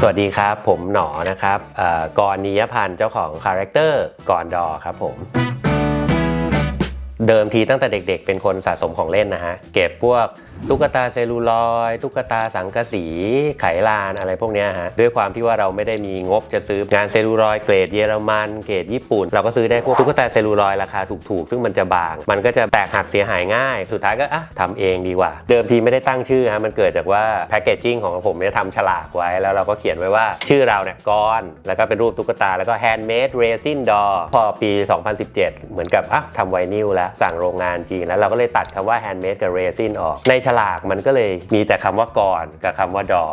สวัสดีครับ ผมหนอนะครับกอ่อกรนิยพันธ์เจ้าของคาแรคเตอร์กรดอครับผม เดิมทีตั้งแต่เด็กๆ เป็นคนสะสมของเล่นนะฮะ เก็บพวกตุ๊กตาเซลูลอยตุ๊กตาสังกะสี ไขลานอะไรพวกนี้ฮะ ด้วยความที่ว่าเราไม่ได้มีงบจะซื้องานเซลูลอยเกรดเยอรมัน เกรดญี่ปุ่น เราก็ซื้อได้พวกตุ๊กตาเซลูลอยราคาถูกๆ ซึ่งมันจะบาง มันก็จะแตกหักเสียหายง่าย สุดท้ายก็อะทำเองดีกว่า เดิมทีไม่ได้ตั้งชื่อฮะ มันเกิดจากว่าแพคเกจจิ้งของผมเนี่ยทำฉลากไว้ แล้วเราก็เขียนไว้ว่าชื่อเราเนี่ยกรแล้วก็เป็นรูปตุ๊กตา แล้วก็ handmade resin doll พอปี 2017 เหมือนกับอะทำไวนิลแล้วสั่งโรงงานจีนแล้วเราก็เลยตัดคำว่า handmade กับ resin ออก ในฉลากมันก็เลยมีแต่คำว่ากรกับคำว่าดอ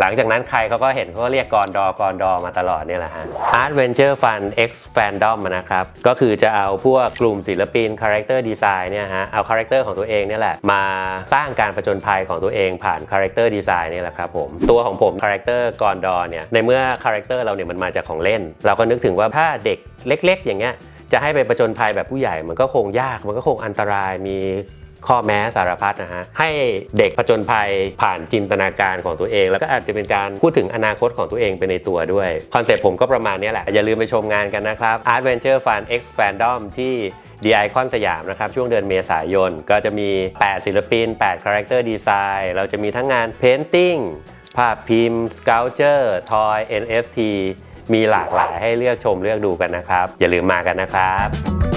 หลังจากนั้นใครเขาก็เห็นเขาก็เรียกกรดอกรดอมาตลอดเนี่ยแหละฮะ Art Venture Fund X Fandom อะนะครับ ก็คือจะเอาพวกกลุ่มศิลปิน Character Design เนี่ยฮะ เอา Character ของตัวเองเนี่ยแหละ มาสร้างการประจนภัยของตัวเองผ่าน Character Design เนี่ยแหละครับผม ตัวของผม Character กรดอเนี่ย ในเมื่อ Character เราเนี่ยมันมาจากของเล่น เราก็นึกถึงว่าถ้าเด็กเล็ก ๆ อย่างเงี้ย จะให้ไปประจนภัยแบบผู้ใหญ่มันก็คงยาก มันก็คงอันตรายมีข้อแม้สารพัดนะฮะให้เด็กผจญภัยผ่านจินตนาการของตัวเอง แล้วก็อาจจะเป็นการพูดถึงอนาคตของตัวเองไปในตัวด้วย คอนเซ็ปต์ผมก็ประมาณนี้แหละ อย่าลืมไปชมงานกันนะครับ Art Venture Fun X Fandom ที่ The Icon สยามนะครับ ช่วงเดือนเมษายน ก็จะมี 8 ศิลปิน 8 Character Design เราจะมีทั้งงาน Painting ภาพพิมพ์ Sculpture Toy NFT มีหลากหลายให้เลือกชมเลือกดูกันนะครับ อย่าลืมมากันนะครับ